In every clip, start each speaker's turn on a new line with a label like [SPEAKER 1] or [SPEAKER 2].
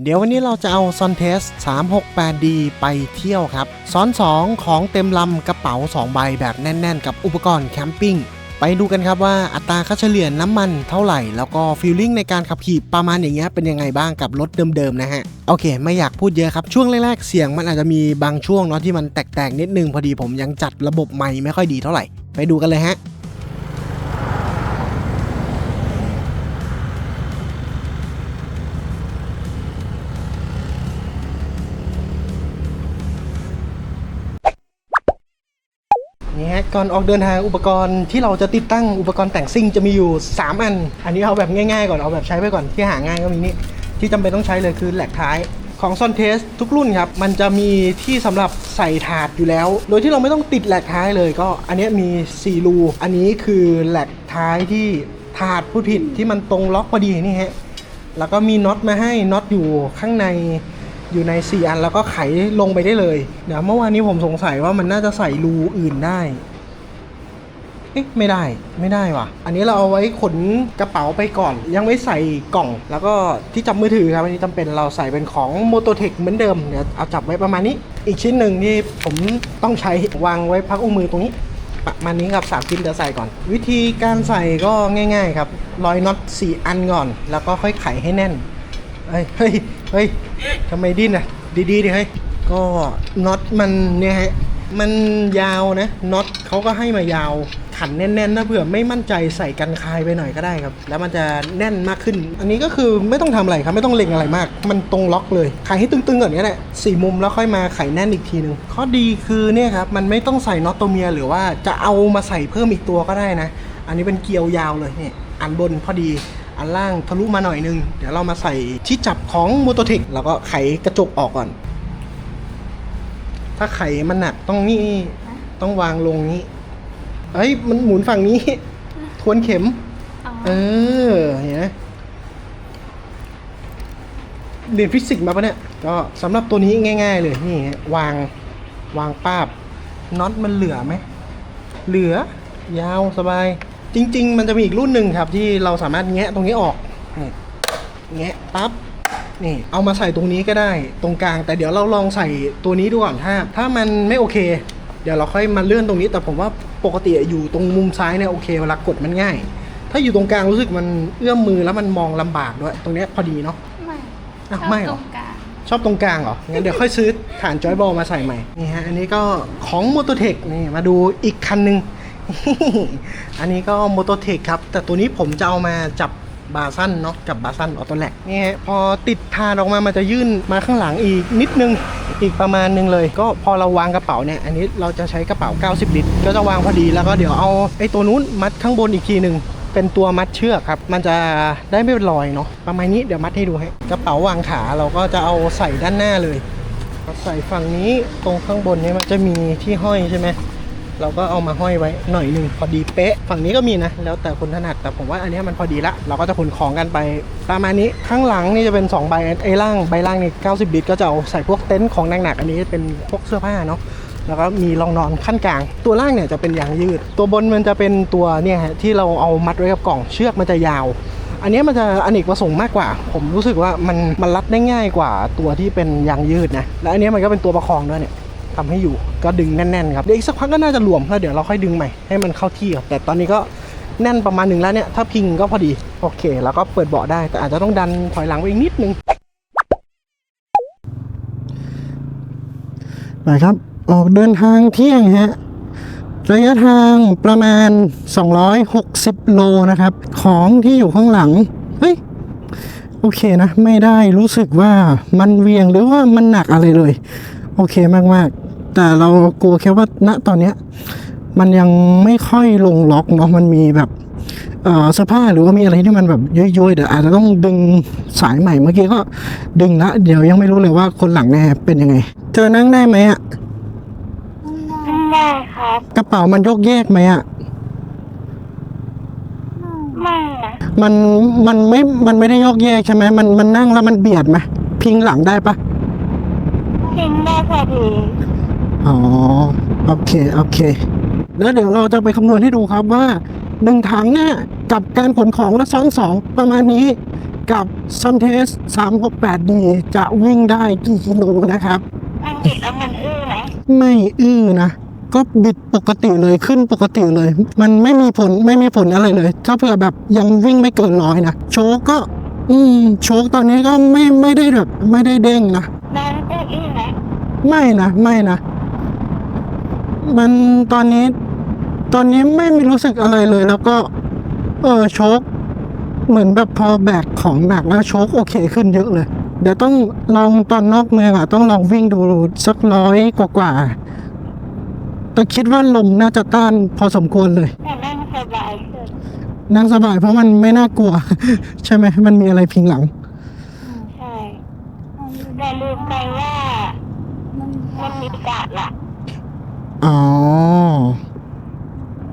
[SPEAKER 1] เดี๋ยววันนี้เราจะเอา s o n t e s 368D ไปเที่ยวครับซ้อน 2 ของเต็มลำกระเป๋า 2 ใบแบบแน่น ๆ กับอุปกรณ์แคมปิ้ง ไปดูกันครับว่าอัตราค่าเฉลี่ยน้ำมันเท่าไหร่ แล้วก็ฟีลลิ่งในการขับขี่ประมาณอย่างเงี้ยเป็นยังไงบ้างกับรถเดิม ๆ นะฮะ โอเค ไม่อยากพูดเยอะครับ ช่วงแรก ๆ เสียงมันอาจจะมีบางช่วงเนาะที่มันแตกๆนิดนึงพอดีผมยังจัดระบบไมค์ไม่ค่อยดีเท่าไหร่ ไปดูกันเลยฮะ ก่อนออกเดินทางอุปกรณ์ที่เราจะติดตั้งอุปกรณ์แต่งซิ่งจะมีอยู่ 3 อัน อันนี้เอาแบบง่ายๆก่อนเอาแบบใช้ไปก่อนที่หาง่ายก็มีนี่ที่จำเป็นต้องใช้เลยคือแหลกท้ายของซอนเทสทุกรุ่นครับ มันจะมีที่สำหรับใส่ถาดอยู่แล้ว โดยที่เราไม่ต้องติดแหลกท้ายเลยก็ อันนี้มี 4 รู อันนี้คือแหลกท้ายที่ถาดพูดผิดที่มันตรงล็อกพอดีนี่ฮะ แล้วก็มีน็อตมาให้น็อตอยู่ข้างในอยู่ใน 4 อันแล้วก็ไขลงไปได้เลย เดี๋ยวเมื่อวานนี้ผมสงสัยว่ามันน่าจะใส่รูอื่นได้ เอ๊ะไม่ได้ไม่ได้ว่ะ อันนี้เราเอาไว้ขนกระเป๋าไปก่อน ยังไม่ใส่กล่อง แล้วก็ที่จับมือถือครับอันนี้จำเป็นเราใส่เป็นของ m o t o t e c h เหมือนเดิมเดี๋ยวเอาจับไว้ประมาณนี้ อีกชิ้นหนึ่งที่ผมต้องใช้วางไว้พักอุ้งมือตรงนี้ประมาณนี้ครับสามชิ้นเดี๋ยวใส่ก่อน วิธีการใส่ก็ง่าย ๆ ครับร้อยน็อต4อันก่อน แล้วก็ค่อยไขให้แน่นเฮ้ยเฮ้ยเฮ้ยทำไมดิ้นอะ ดีๆดิเฮ้ยก็น็อตมันเนี่ยฮะมันยาวนะน็อตเขาก็ให้มายาว ขันแน่นๆนะเผื่อไม่มั่นใจใส่กันคายไปหน่อยก็ได้ครับ แล้วมันจะแน่นมากขึ้น อันนี้ก็คือไม่ต้องทำอะไรครับไม่ต้องเล็งอะไรมาก มันตรงล็อกเลยไขให้ตึงๆก่อนก็ได้สี่มุมแล้วค่อยมาไขแน่นอีกทีหนึ่งข้อดีคือเนี่ยครับมันไม่ต้องใส่น็อตตัวเมีย หรือว่าจะเอามาใส่เพิ่มอีกตัวก็ได้นะ อันนี้เป็นเกลียวยาวเลยเนี่ยอันบนพอดีอันล่างทะลุมาหน่อยนึง เดี๋ยวเรามาใส่ที่จับของ m o t o t e c h แล้วก็ไขกระจกออกก่อน ถ้าไขมันหนักต้องนี่ต้องวางลงนี้ เอ้ยมันหมุนฝั่งนี้ ทวนเข็ม เออเห็นไหมเรียนฟิสิกส์มาปะเนี่ย ก็สำหรับตัวนี้ง่าย ๆ เลยนี่ฮะวางวางป้าบน็อตมันเหลือไหม เหลือยาวสบาย จริง ๆ มันจะมีอีกรุ่นหนึ่งครับ ที่เราสามารถแงะตรงนี้ออกนี่แงะปั๊บนี่เอามาใส่ตรงนี้ก็ได้ตรงกลาง แต่เดี๋ยวเราลองใส่ตัวนี้ดูก่อนถ้า ถ้ามันไม่โอเค เดี๋ยวเราค่อยมาเลื่อนตรงนี้ แต่ผมว่า ปกติอยู่ตรงมุมซ้ายเนี่ยโอเคเวลากดมันง่าย ถ้าอยู่ตรงกลางรู้สึกมันเอื้อมมือแล้วมันมองลำบากด้วย ตรงเนี้ยพอดีเนาะ
[SPEAKER 2] ไม่
[SPEAKER 1] อ้าว
[SPEAKER 2] ชอบ
[SPEAKER 1] ไม่เหรอ
[SPEAKER 2] ตรงกลาง
[SPEAKER 1] ชอบตรงกลางเหรอ งั้นเดี๋ยวค่อยซื้อฐานจอยบอลมาใส่ใหม่ นี่ฮะ อันนี้ก็ของ m o t o t e c h นี่มาดูอีกคันหนึ่ง อันนี้ก็ m o t o t e c h ครับ แต่ตัวนี้ผมจะเอามาจับบาซันเนาะกับบาซันออโตแลกนี่ฮะพอติดทานออกมามันจะยื่นมาข้างหลังอีกนิดนึง อีกประมาณนึงเลย ก็พอเราวางกระเป๋าเนี่ยอันนี้เราจะใช้กระเป๋า 90 ลิตร ก็จะวางพอดีแล้วก็เดี๋ยวเอาไอ้ตัวนู้นมัดข้างบนอีกทีหนึ่งเป็นตัวมัดเชือกครับ มันจะได้ไม่เป็นรอยเนาะประมาณนี้เดี๋ยวมัดให้ดูให้กระเป๋าวางขาเราก็จะเอาใส่ด้านหน้าเลยใส่ฝั่งนี้ตรงข้างบนนี้มันจะมีที่ห้อยใช่ไหม เราก็เอามาห้อยไว้หน่อยหนึ่งพอดีเป๊ะ ฝั่งนี้ก็มีนะ แล้วแต่คนถนัด แต่ผมว่าอันนี้มันพอดีละ เราก็จะขนของกันไปประมาณนี้ ข้างหลังนี่จะเป็น2ใบไอ้ล่างใบล่างนี่90ลิตรก็จะเอาใส่พวกเต็นท์ของหนักๆอันนี้เป็นพวกเสื้อผ้าเนาะแล้วก็มีรองนอนขั้นกลาง ตัวล่างเนี่ยจะเป็นยางยืด ตัวบนมันจะเป็นตัวเนี่ยที่เราเอามัดไว้กับกล่องเชือกมันจะยาว อันนี้มันจะอเนกประสงค์มากกว่า ผมรู้สึกว่ามันมันรัดได้ง่ายกว่าตัวที่เป็นยางยืดนะ และอันนี้มันก็เป็นตัวประคองด้วยเนี่ย ทำให้อยู่ก็ดึงแน่นๆครับเดี๋ยวอีกสักพักก็น่าจะรวมแล้วเดี๋ยวเราค่อยดึงใหม่ให้มันเข้าที่ครับแต่ตอนนี้ก็แน่นประมาณหนึ่งแล้วเนี่ยถ้าพิงก็พอดีโอเค แล้วก็เปิดเบาะได้ แต่อาจจะต้องดันถอยหลังไปอีกนิดนึงไปครับออกเดินทางเที่ยงฮะระยะทางประมาณ 260 โลนะครับ ของที่อยู่ข้างหลัง เฮ้ย โอเคนะ ไม่ได้รู้สึกว่ามันเวียงหรือว่ามันหนักอะไรเลย โอเคมาก ๆ แต่เรากลัวแค่ว่าณตอนเนี้ยมันยังไม่ค่อยลงล็อกเนาะมันมีแบบเอ่อสภาพหรือว่ามีอะไรที่มันแบบย้อยๆเดี๋ยวอาจจะต้องดึงสายใหม่เมื่อกี้ก็ดึงละเดี๋ยวยังไม่รู้เลยว่าคนหลังเนี่ยเป็นยังไง เธอนั่งได้ไหมอะ
[SPEAKER 2] ได้ครับ
[SPEAKER 1] กระเป๋ามันยกแยกไหมอะ
[SPEAKER 2] ไม่นะ
[SPEAKER 1] มันมันไม่มันไม่ได้ยกแยกใช่ไหมมันมันนั่งแล้วมันเบียดไหมพิงหลังได้ปะ
[SPEAKER 2] ทิ้งได้พอดี
[SPEAKER 1] อ๋อ โอเค โอเค แล้วเดี๋ยวเราจะไปคำนวณให้ดูครับว่าหนึ่งถังเนี่ยกับการขนของและซ้อนสองประมาณนี้กับ s u n t e s 368D จะวิ่งได้กี่กิโลนะครับ
[SPEAKER 2] มันติดแล้วมันอื้อไหม
[SPEAKER 1] ไม่อื้อนะ ก็บิดปกติเลยขึ้นปกติเลย มันไม่มีผลไม่มีผลอะไรเลย ถ้าเผื่อแบบยังวิ่งไม่เกินร้อยนะ โชคก็ อืม โชคตอนนี้ก็ไม่ไม่ได้แบบไม่ได้เด้งนะ
[SPEAKER 2] น้ำจะอื้อไหม
[SPEAKER 1] ไม่นะ ไม่นะ มันตอนนี้ ตอนนี้ไม่มีรู้สึกอะไรเลย แล้วก็ เออโชคเหมือนแบบพอแบกของหนักแล้วโชคโอเคขึ้นเยอะเลย เดี๋ยวต้องลองตอนนอกเมืองอะ ต้องลองวิ่งดูสักร้อยกว่าๆแต่คิดว่าลมน่าจะต้านพอสมควรเลย
[SPEAKER 2] แต่นั่งสบายขึ้น
[SPEAKER 1] นั่งสบายเพราะมันไม่น่ากลัว ใช่ไหมมันมีอะไรพิงหลัง
[SPEAKER 2] อืมใช่แต่ลืมไปว่ามันมันมีกาดหลัก
[SPEAKER 1] อ๋อ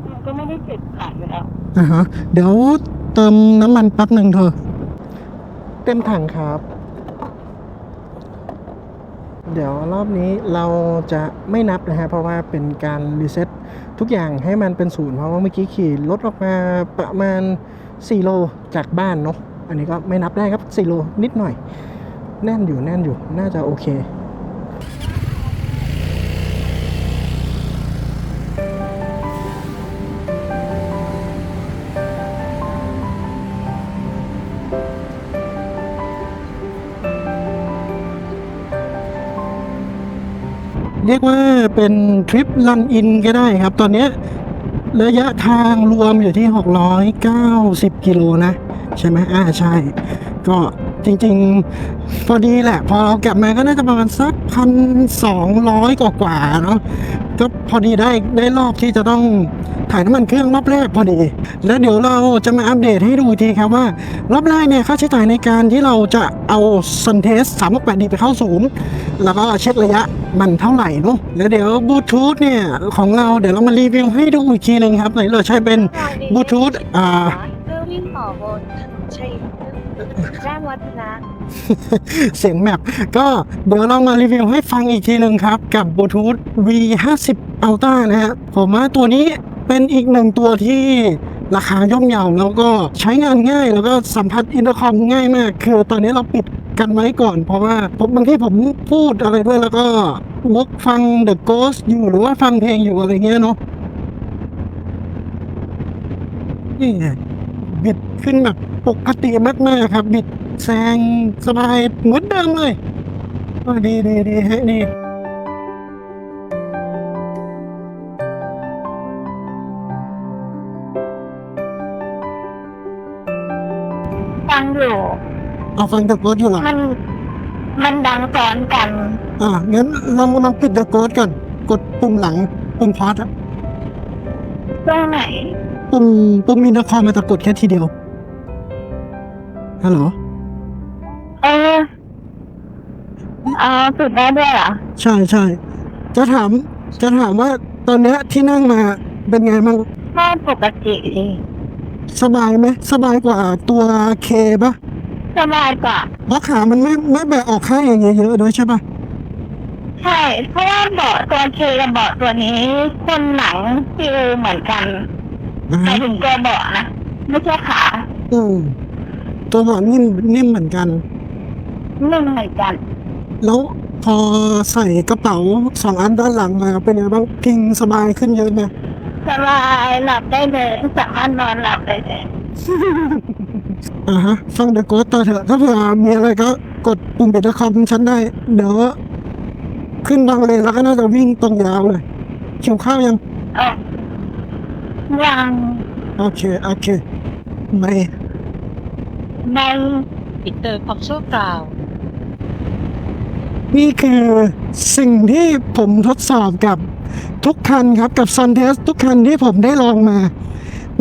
[SPEAKER 2] มันก็ไม่ได้ติดหลักอยู่แล้ว
[SPEAKER 1] อ่าฮะ เดี๋ยวเติมน้ำมันแป๊บหนึ่งเธอ เต็มถังครับ เดี๋ยวรอบนี้เราจะไม่นับนะฮะ เพราะว่าเป็นการรีเซ็ตทุกอย่างให้มันเป็นศูนย์เพราะว่าเมื่อกี้ขี่รถออกมาประมาณ 4 โลจากบ้านเนาะอันนี้ก็ไม่นับได้ครับ 4 โลนิดหน่อย แน่นอยู่แน่นอยู่น่าจะโอเค เรียกว่าเป็นทริปลันอินก็ได้ครับ ตอนนี้ระยะทางรวมอยู่ที่ 690 กิโลนะ ใช่ไหมอ่าใช่ ก็จริงๆ พอดีแหละ พอเรากลับมาก็น่าจะประมาณสักพันสองร้อยกว่าๆเนาะ ก็พอดีได้ได้รอบที่จะต้องถ่ายน้ำมันเครื่องรอบแรกพอดี แล้วเดี๋ยวเราจะมาอัปเดตให้ดูอีกทีครับว่ารอบแรกเนี่ยค่าใช้จ่ายในการที่เราจะเอาซันเทส368ดีไปเข้าศูนย์แล้วก็เช็คระยะมันเท่าไหร่เนาะแล้วเดี๋ยวบลูทูธเนี่ยของเราเดี๋ยวเรามารีวิวให้ดูอีกทีหนึ่งครับไหนเราใช้เป็นบลูทูธอ่า
[SPEAKER 3] เพื่อวิ่งต่อบนถนนชัยแจ้งวัฒนะ
[SPEAKER 1] เสียงแมปก็เดี๋ยวเรามารีวิวให้ฟังอีกทีหนึ่งครับ กับบลูทูธ V50 Ultra นะฮะผมว่าตัวนี้เป็นอีกหนึ่งตัวที่ราคาย่อมเยาแล้วก็ใช้งานง่ายแล้วก็สัมผัสอินเตอร์คอมง่ายมาก คือตอนนี้เราปิดกันไว้ก่อน เพราะว่าผมบางทีผมพูดอะไรด้วยแล้วก็วกฟัง The Ghost อยู่หรือว่าฟังเพลงอยู่อะไรเงี้ยเนาะนี่บิดขึ้นแบบ ปกติมากๆครับบิดแซงสบายเหมือนเดิมเลยโอ้ดีดีดีฮะนี่
[SPEAKER 2] ฟังอยู่
[SPEAKER 1] เอาฟังตะโกนอยู่เหรอ
[SPEAKER 2] มัน มันดังซ้อนกัน
[SPEAKER 1] อ่างั้นเราลองปิดตะโกนก่อนกดปุ่มหลังปุ่มพอดอะ
[SPEAKER 2] ตรงไหน
[SPEAKER 1] ปุ่มปุ่มมินคอมมาตะกดแค่ทีเดียว ฮัลโหล
[SPEAKER 2] เออเออสุดได้ด้วยเหรอ
[SPEAKER 1] ใช่ใช่ จะถาม จะถามว่าตอนเนี้ยที่นั่งมาเป็นไงบ้าง
[SPEAKER 2] ไม่ปกติสิ
[SPEAKER 1] สบายไหมสบายกว่าตัวเคปะ
[SPEAKER 2] สบายกว่า
[SPEAKER 1] เพราะขามันไม่ไม่แบะออกข้างอย่างเงี้ยเยอะด้วยใช่ปะ
[SPEAKER 2] ใช่ เพราะว่าเบาะตัวเคกับเบาะตัวนี้ คนหนังฟิลเหมือนกัน
[SPEAKER 1] อ่า
[SPEAKER 2] หมายถึงตัวเบาะนะ ไม่ใช่ขา
[SPEAKER 1] อืม ตัวหมอนนิ่มนิ่มเหมือนกัน
[SPEAKER 2] นึ่งเหมือนกัน
[SPEAKER 1] แล้วพอใส่กระเป๋าสองอันด้านหลังมาเป็นยังไงบ้างพิงสบายขึ้นเยอะไหม
[SPEAKER 2] สบายหลับได้เลยสามารถนอนหลับได้เลย
[SPEAKER 1] อ่าฮะ ฟังเดอะโกสต่อเถอะ ถ้าเผื่อมีอะไรก็กดปุ่มปิดคอมฉันได้ เดี๋ยวขึ้นบางเลนแล้วก็น่าจะวิ่งตรงยาวเลยหิวข้าวยัง
[SPEAKER 2] เออยัง
[SPEAKER 1] โอเค โอเค ไม่
[SPEAKER 2] ใน
[SPEAKER 3] ปิดเตอร์ความชั่วคราว
[SPEAKER 1] นี่คือสิ่งที่ผมทดสอบกับทุกคันครับกับซันเทสทุกคันที่ผมได้ลองมา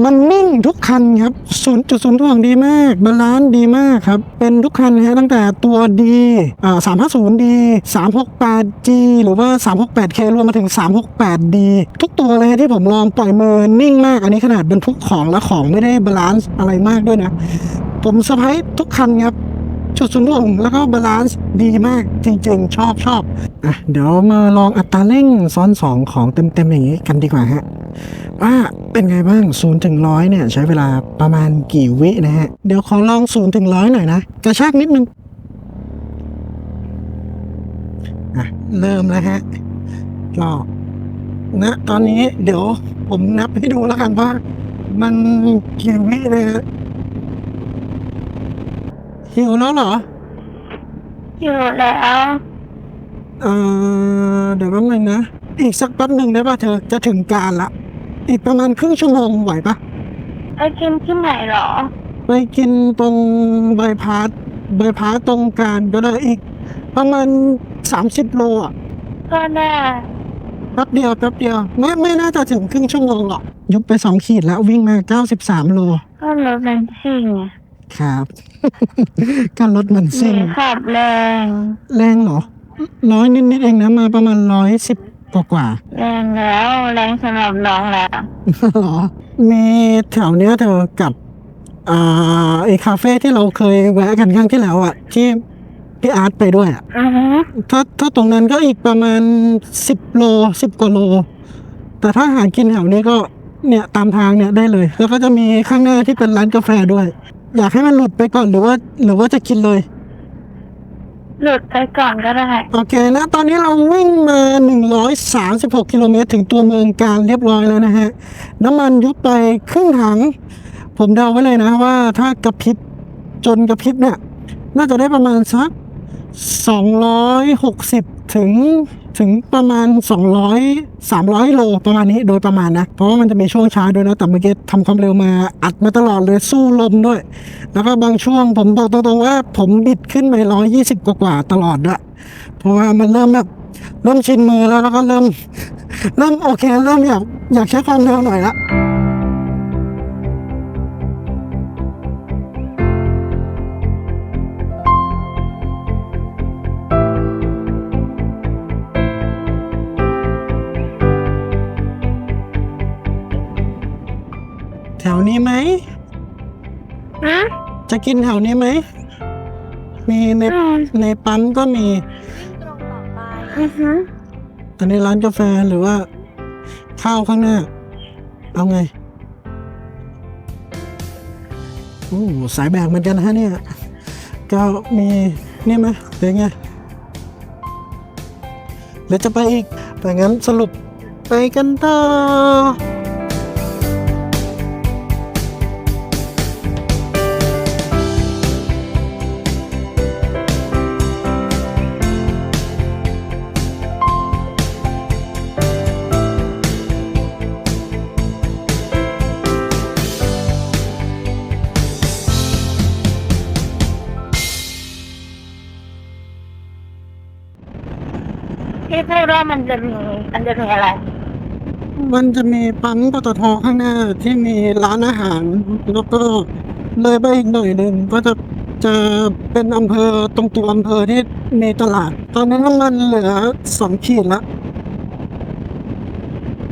[SPEAKER 1] มันนิ่งทุกคันครับศูนย์จุดศูนย์ถ่วงดีมาก บาลานซ์ดีมากครับ เป็นทุกคันนะฮะตั้งแต่ตัวดีอ่าสามห้าศูนย์ดีสามหกแปดจีหรือว่าสามหกแปดเครวมมาถึงสามหกแปดดีทุกตัวเลยที่ผมลองปล่อยมือนิ่งมาก อันนี้ขนาดบรรทุกของและของไม่ได้บาลานซ์อะไรมากด้วยนะ ผมเซอร์ไพรส์ทุกคันครับ จุดศูนย์รวมแล้วก็บาลานซ์ดีมากจริงๆ ชอบชอบอะเดี๋ยวมาลองอัตราเร่งซ้อนสองของเต็มๆอย่างนี้กันดีกว่าฮะว่าเป็นไงบ้างศูนย์ถึงร้อยเนี่ยใช้เวลาประมาณกี่วินะฮะ เดี๋ยวขอลองศูนย์ถึงร้อยหน่อยนะ กระชากนิดนึงอะเริ่มแล้วฮะก็นะตอนนี้เดี๋ยวผมนับให้ดูแล้วกันว่า มันกี่วิเลยฮะ หิวแล้วเหรอ
[SPEAKER 2] อยู่แล้ว
[SPEAKER 1] เออเดี๋ยวแป๊บนึงนะ อีกสักแป๊บหนึ่งได้ป่ะเธอจะถึงการละ อีกประมาณครึ่งชั่วโมงไหวปะ
[SPEAKER 2] ไปกินที่ไหนเหรอ
[SPEAKER 1] ไปกินตรงบายพาสบายพาสตรงการก็ได้อีก ประมาณสามสิบโลอะ
[SPEAKER 2] ก็ได้
[SPEAKER 1] แป๊บเดียวแป๊บเดียวไม่ไม่น่าจะถึงครึ่งชั่วโมงหรอกยกไปสองขีดแล้ววิ่งมาเก้าสิบสามโล
[SPEAKER 2] ก็รถมันซิ่งไง
[SPEAKER 1] ครับ การรถมันซิ่ง
[SPEAKER 2] มีขับแรง
[SPEAKER 1] แรงเหรอร้อยนิดนิดๆเองนะมาประมาณร้อยสิบกว่ากว่า
[SPEAKER 2] แรงแล้วแรงสำหรับน้องแล้ว
[SPEAKER 1] เหรอมีแถวเนี้ยเธอกับอ่าไอคาเฟ่ที่เราเคยแวะกันครั้งที่แล้วอะ ที่พี่อาร์ตไปด้วยอะ
[SPEAKER 2] อือฮึ
[SPEAKER 1] ถ้าถ้าตรงนั้นก็อีกประมาณสิบโลสิบกว่าโล แต่ถ้าหากินแถวนี้ก็เนี่ยตามทางเนี่ยได้เลย แล้วก็จะมีข้างหน้าที่เป็นร้านกาแฟด้วย อยากให้มันหลุดไปก่อนหรือว่า หรือว่าจะกินเลย
[SPEAKER 2] หลุดไปก่อนก็ได้
[SPEAKER 1] โอเคนะ ตอนนี้เราวิ่งมา 136 กิโลเมตร ถึงตัวเมืองการเรียบร้อยแล้วนะฮะ น้ำมันยุบไปครึ่งถัง ผมเดาไว้เลยนะว่าถ้ากระพริบจนกระพริบเนี่ย น่าจะได้ประมาณสัก 260 ถึงถึงประมาณ 200 300 โลประมาณนี้โดยประมาณนะ เพราะว่ามันจะมีช่วงช้าด้วยนะ แต่เมื่อกี้ทำความเร็วมาอัดมาตลอดเลยสู้ลมด้วย แล้วก็บางช่วงผมบอกตรงๆว่า ผมบิดขึ้นไป 120 กว่าๆตลอดด้วยเพราะว่ามันเริ่มแบบเริ่มชินมือแล้วแล้วก็เริ่มเริ่มโอเค เริ่มอยากอยากใช้ความเร็วหน่อยละ นี้ไหม
[SPEAKER 2] ฮะ
[SPEAKER 1] จะกินแถวนี้ไหม มีใน
[SPEAKER 2] อืม
[SPEAKER 1] ในปั๊มก็มี
[SPEAKER 3] วิ่งตรงต่อไป
[SPEAKER 2] อือฮึ
[SPEAKER 1] อันนี้ร้านกาแฟหรือว่า ข้าวข้างหน้า เอาไง โอ้สายแบกเหมือนกันนะฮะเนี่ย ก็มีเนี่ยไหมเป็นไงเดี๋ยวจะไปอีกแต่งั้นสรุปไปกันต่อ
[SPEAKER 2] จะมีมันจะมีอะไร
[SPEAKER 1] มันจะมีปั๊มปตทข้างหน้าที่มีร้านอาหาร แล้วก็เลยไปอีกหน่อยหนึ่งก็จะจะเป็นอำเภอตรงตัวอำเภอที่มีตลาด ตอนนี้น้ำมันเหลือสองขีดละ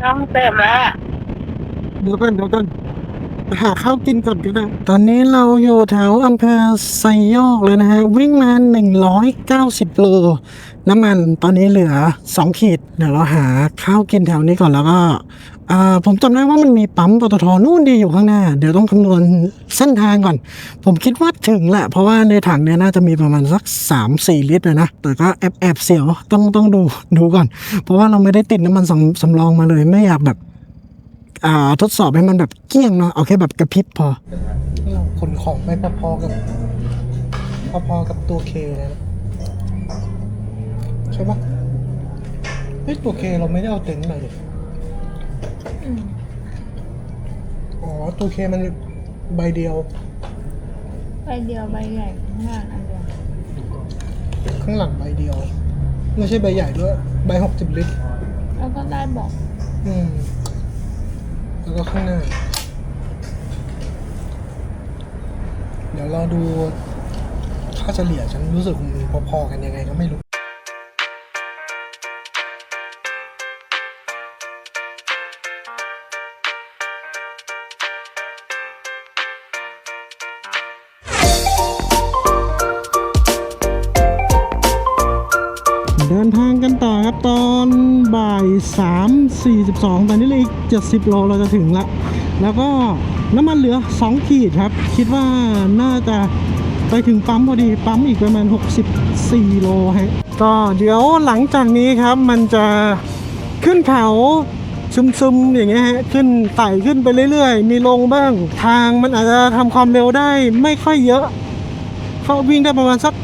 [SPEAKER 2] ต้องเติมแล้วอะ
[SPEAKER 1] เดี๋ยวกันเดี๋ยวกันหาข้าวกินก่อนก็ได้ตอนนี้เราอยู่แถวอำเภอไซโยกเลยนะฮะ วิ่งมา 190 โล น้ำมันตอนนี้เหลือ 2 ขีด เดี๋ยวเราหาข้าวกินแถวนี้ก่อนแล้วก็อ่าผมจำได้ว่ามันมีปั๊มปตทนู่นดีอยู่ข้างหน้า เดี๋ยวต้องคำนวณเส้นทางก่อน ผมคิดว่าถึงแหละ เพราะว่าในถังเนี่ยน่าจะมีประมาณสัก 3-4 ลิตรเลยนะ แต่ก็แอบแอบเสียวต้องต้องดูดูก่อน เพราะว่าเราไม่ได้ติดน้ำมันสำสำรองมาเลยไม่อยากแบบอ่าทดสอบให้มันแบบเกี้ยงเนาะเอาแค่แบบกระพริบพอเราขนของไปพอๆกับ พอๆกับตัวเคเลยนะ ใช่ปะเฮ้ยตัวเคเราไม่ได้เอาเต็นท์มาเลยอ๋อตัวเคมันใบเดียว
[SPEAKER 3] ใบเดียวใบใหญ่ข้างล่างอันเดียว
[SPEAKER 1] ข้างหลังใบเดียว ไม่ใช่ใบใหญ่ด้วย ใบหกสิบลิตร
[SPEAKER 3] แล้วก็ได้บอก
[SPEAKER 1] อืม แล้วก็ข้างหน้า เดี๋ยวเราดูค่าเฉลี่ยฉันรู้สึกมันพอๆกันยังไงก็ไม่รู้ 42 ตอนนี้เหลยอีก 70 โลเราจะถึงละ แล้วก็น้ำมันเหลือ 2 ขีดครับ คิดว่าน่าจะไปถึงปั๊มพอดี ปั๊มอีกประมาณ 64 โลฮะ ก็เดี๋ยวหลังจากนี้ครับมันจะขึ้นเขาซึมๆอย่างเงี้ยฮะขึ้นไต่ขึ้นไปเรื่อยๆ มีลงบ้าง ทางมันอาจจะทำความเร็วได้ไม่ค่อยเยอะเขาวิ่งได้ประมาณสัก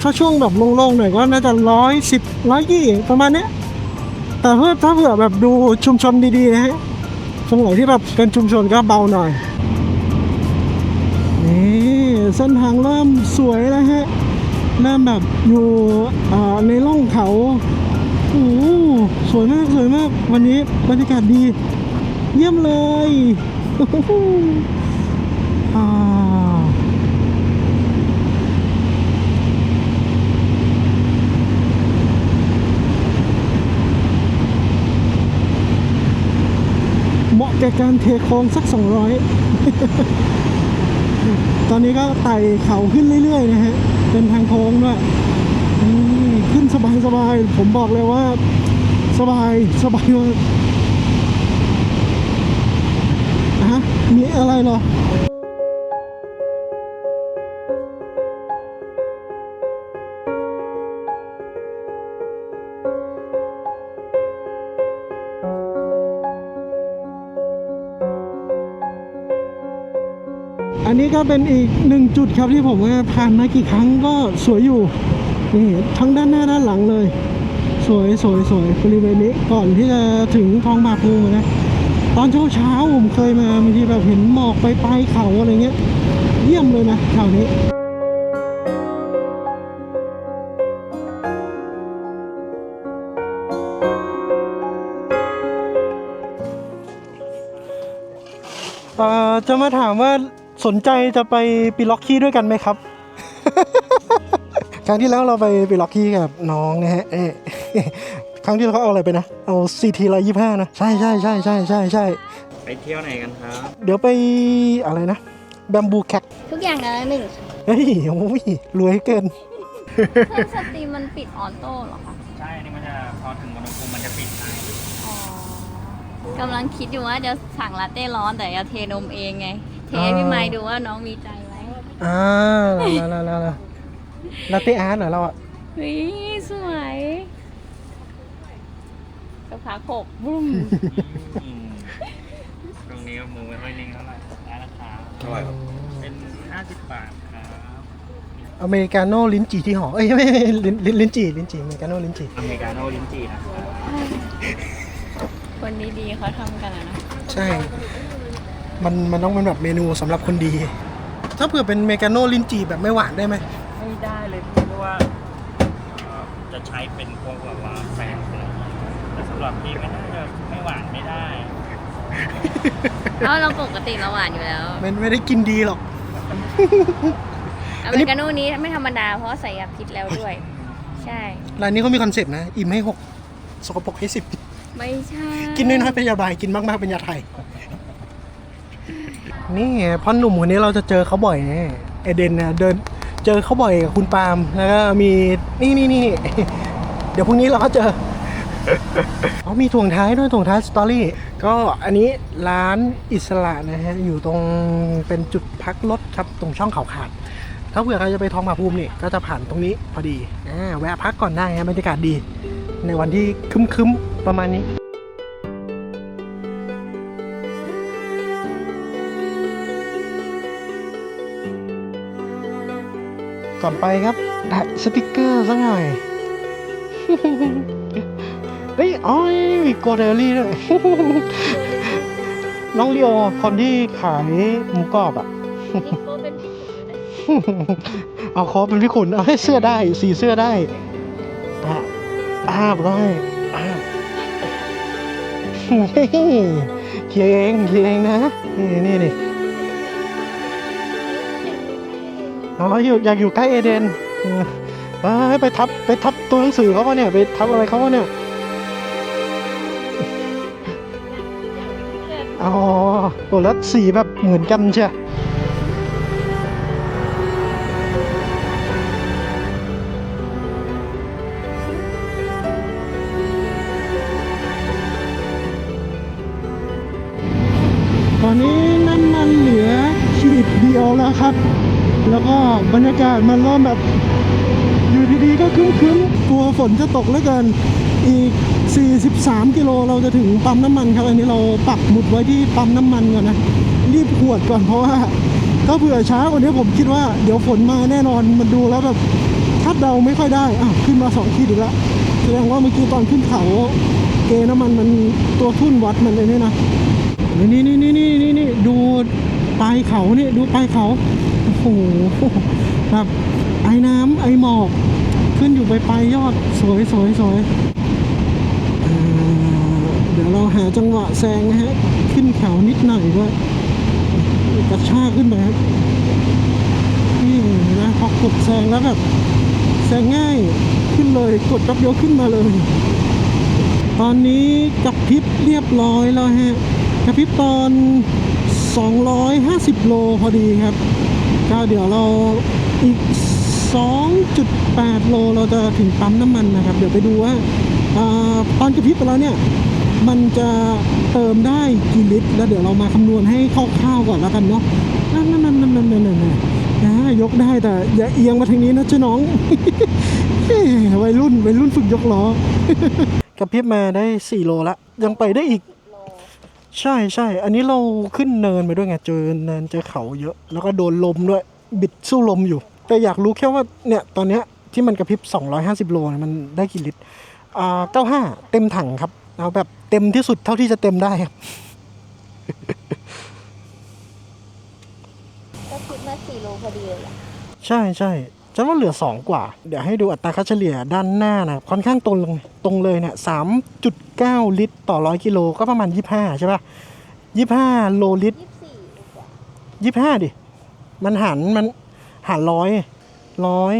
[SPEAKER 1] ถ้าช่วงแบบโล่งๆหน่อยก็น่าจะร้อยสิบร้อยยี่ประมาณเนี้ย แต่เพื่อถ้าเผื่อแบบดูชุมชนดีๆนะฮะตรงไหนที่แบบเป็นชุมชนก็เบาหน่อยนี่เส้นทางเริ่มสวยแล้วฮะเริ่มแบบอยู่อ่าในร่องเขาโอ้สวยมากสวยมากวันนี้บรรยากาศดี เยี่ยมเลย อ่า เหมาะ แก่การเทโค้งสัก 200 ตอนนี้ก็ไต่เขาขึ้นเรื่อย ๆ นะฮะ เป็นทางโค้งด้วยขึ้นสบายสบายๆผมบอกเลยว่า สบายสบายมากฮะมีอะไรเหรอ เป็นอีกหนึ่งจุดครับที่ผมผ่านมากี่ครั้งก็สวยอยู่นี่ทั้งด้านหน้าด้านหลังเลย สวยสวยสวยบริเวณนี้ก่อนที่จะถึงทองบาภูนะตอนเช้าเช้าผมเคยมาบางทีแบบเห็นหมอกไปไปเขาอะไรเงี้ย เยี่ยมเลยนะแถวนี้เอ่อจะมาถามว่า สนใจจะไปปีล็อกคี้ด้วยกันไหมครับ ครั้งที่แล้วเราไปปีล็อกคี้กับน้องนะฮะเอ๊ะครั้งที่แล้วเขาเอาอะไรไปนะ เอาซีทีร้อยยี่ห้านะ ใช่ใช่ใช่ใช่ใช่ใช่
[SPEAKER 4] ไปเที่ยวไหนกันครับ
[SPEAKER 1] เดี๋ยวไปอะไรนะ แบมบูแคค
[SPEAKER 3] ทุกอย่างนะหนึ่ง
[SPEAKER 1] เฮ้ยโอ้ยรวยเกิน
[SPEAKER 3] เครื่องสตรีมมันปิดออโต้เหรอคะ
[SPEAKER 4] ใช่ อันนี้มันจะพอถึงอุณหภูมิมันจะปิดให้
[SPEAKER 3] อ๋อกำลังคิดอยู่ว่าจะสั่งลาเต้ร้อนแต่จะเทนมเองไง เทให้พี่ไม้ดูว่าน้องมีใจไหม
[SPEAKER 1] อ่าแล้วแล้วแล้วแล้วลาเต้อาร์ตเหรอเราอะ
[SPEAKER 3] เฮ้ยสวยสักพักหกบุ้ม
[SPEAKER 4] อืมตรงนี้มือไม่ค่อยนิ่งเท่าไหร่ได้ราคาเป็น 50 บาทครับ
[SPEAKER 1] อเมริกาโน่ลิ้นจี่ที่หอเอ้ยไม่ไม่ลิ้นลิ้นลิ้นจี่ลิ้นจี่อเมริกาโน่ลิ้นจี่
[SPEAKER 4] อเมริกาโน่ลิ้นจี่นะครับ
[SPEAKER 3] คนดีๆเขาทำกันอะนะ
[SPEAKER 1] ใช่ มันมันต้องเป็นแบบเมนูสำหรับคนดี ถ้าเผื่อเป็นอเมริกาโน่ลิ้นจี่แบบไม่หวานได้ไหม
[SPEAKER 4] ไม่ได้เลยพี่เพราะว่าเอ่อจะใช้เป็นพวกแบบว่าแฟนอะไรอย่างเงี้ยแต่สำหรับพี่ไม่น่าจะไม่หวานไม่ได้
[SPEAKER 3] เอ้าเราปกติเราหวานอยู่แล้ว
[SPEAKER 1] มันไม่ได้กินดีหรอก
[SPEAKER 3] อเมริกาโน่นี้ไม่ธรรมดาเพราะว่าใส่ยาพิษแล้วด้วย ใช่
[SPEAKER 1] ร้านนี้เขามีคอนเซ็ปต์นะ อิ่มให้หกสกปรกให้สิบ
[SPEAKER 3] ไม่ใช่
[SPEAKER 1] กินน้อยๆเป็นยาบาย กินมากๆเป็นยาไทย นี่พ่อหนุ่มคนนี้เราจะเจอเขาบ่อยไงเอเดนนะเดินเจอเขาบ่อยกับคุณปาล์มแล้วก็มีนี่นี่นี่เดี๋ยวพรุ่งนี้เราก็เจอเขามีถ่วงท้ายด้วยถ่วงท้ายสตอรี่ก็อันนี้ร้านอิสระนะฮะอยู่ตรงเป็นจุดพักรถครับตรงช่องเขาขาด ถ้าเผื่อใครจะไปทองผาภูมินี่ก็จะผ่านตรงนี้พอดีอ่าแวะพักก่อนได้ฮะบรรยากาศดี ในวันที่คึ้มๆประมาณนี้ ก่อนไปครับแปะสติกเกอร์สักหน่อยเฮ้ยอ๋อมีโกเดลี่ด้วยน้องเลียวคนที่ขายหมูกรอบอะ
[SPEAKER 3] เอา
[SPEAKER 1] คอเป็นพี่ขุนเอาให้เสื้อได้ สีเสื้อได้อะอ่าร้อยอ่าเฮ้ยเขียงเขียงนะ นี่นี่นี่ อ๋ออยู่อยากอยู่ใกล้เอเดนเออไปทับไปทับตัวหนังสือเขาก็เนี่ยไปทับอะไรเขาก็เนี่ยอ๋อโอ้แล้วสีแบบเหมือนกันใช่าศมันเริ่มแบบ อยู่ดีๆก็คึ้มๆกลัวฝนจะตกเหลือเกินอีก 43 กิโลเราจะถึงปั๊มน้ำมันครับ อันนี้เราปักหมุดไว้ที่ปั๊มน้ำมันก่อนนะ รีบขวดก่อนเพราะว่าถ้าเผื่อช้ากว่านี้ผมคิดว่าเดี๋ยวฝนมาแน่นอนมันดูแล้วแบบคาดเดาไม่ค่อยได้อะขึ้นมาสองขีดอีกแล้วแสดงว่าเมื่อกี้ตอนขึ้นเขา เกน้ำมันมันตัวทุ่นวัดมันเลยนี่นะนี่นี่นี่นี่นี่นี่ดูปลายเขานี่ดูปลายเขาโอ้โห บบไอ้น้ำไอ้หมอก ขึ้นอยู่ไปปลายยอดสวยสวยสวยเดี๋ยวเราหาจังหวะแซงนะฮะ ขึ้นเขานิดหน่อยด้วยกระชากขึ้นไปครับนี่นะพอกดแซงแล้วแบบแซงง่ายขึ้นเลยกดแป๊บเดียวขึ้นมาเลย ตอนนี้กระพริบเรียบร้อยแล้วฮะกระพริบตอน 250 โลพอดีครับก็เดี๋ยวเรา อีก 2.8 โลเราจะถึงปั๊มน้ำมันนะครับ เดี๋ยวไปดูว่าตอนกระพริบไปแล้วเนี่ยมันจะเติมได้กี่ลิตร แล้วเดี๋ยวเรามาคำนวณให้คร่าวๆก่อนแล้วกันเนาะนั่นนั่นนั่นนั่นนั่นนั่นนะยกได้แต่อย่าเอียงมาทางนี้นะเจ้าน้องวัยรุ่นวัยรุ่นฝึกยกล้อกระพริบมาได้4โลละยังไปได้อีก ใช่ใช่อันนี้เราขึ้นเนินไปด้วยไงเจอเนินเจอเขาเยอะ แล้วก็โดนลมด้วย บิดสู้ลมอยู่ แต่อยากรู้แค่ว่าเนี่ยตอนเนี้ยที่มันกระพริบ 250 โลเนี่ยมันได้กี่ลิตรอ่า95เต็มถังครับเอาแบบเต็มที่สุดเท่าที่จะเต็มได้ครับ
[SPEAKER 3] ก็คิดมาสี่โลพอดีเลยแหละ
[SPEAKER 1] ใช่ใช่ฉันว่าเหลือ 2 กว่า เดี๋ยวให้ดูอัตราค่าเฉลี่ยด้านหน้านะค่อนข้างตรงเลยตรงเลยเนี่ย3.9ลิตรต่อ100กิโลก็ประมาณ 25 ใช่ป่ะ 25 โลลิตร
[SPEAKER 3] ยี่สิบสี่ดีกว่า
[SPEAKER 1] ยี่ห้าดิ มันหันมัน หันร้อยร้อย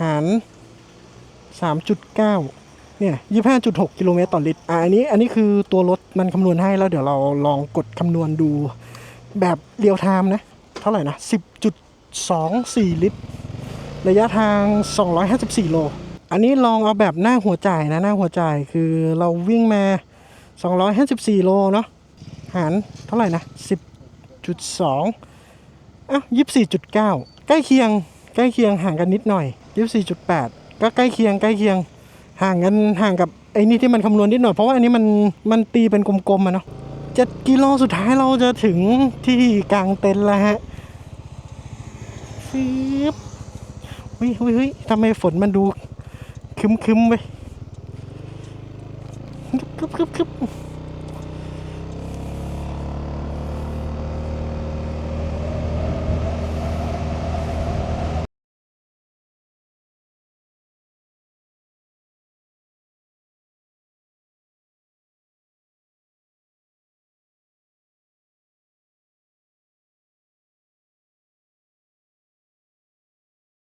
[SPEAKER 1] หันสามจุดเก้าเนี่ยยี่ห้าจุดหกกิโลเมตรต่อลิตรอะอันนี้อันนี้คือตัวรถมันคำนวณให้แล้วเดี๋ยวเราลองกดคำนวณดูแบบเรียลไทม์นะ เท่าไหร่นะสิบจุดสองสี่ลิตร ระยะทาง254โล อันนี้ลองเอาแบบหน้าหัวจ่ายนะหน้าหัวจ่ายคือเราวิ่งมา254โลเนาะหารเท่าไหร่นะ10.2อะยี่สี่จุดเก้า ล้เคียงใกล้เคียงห่างกันนิดหน่อยยี่สี่จุดแปดก็ใกล้เคียงใกล้เคียงห่างกันห่างกับไอ้นี่ที่มันคำนวณนิดหน่อยเพราะว่าอันนี้มันมันตีเป็นกลมๆอะเนาะเจ็ดกิโลสุดท้ายเราจะถึงที่กลางเต็นท์แล้วฮะฟิบเฮ้ยเฮ้ยเฮ้ยทำไมฝนมันดูคึมคึมๆไปคึบคึบคึบคึบ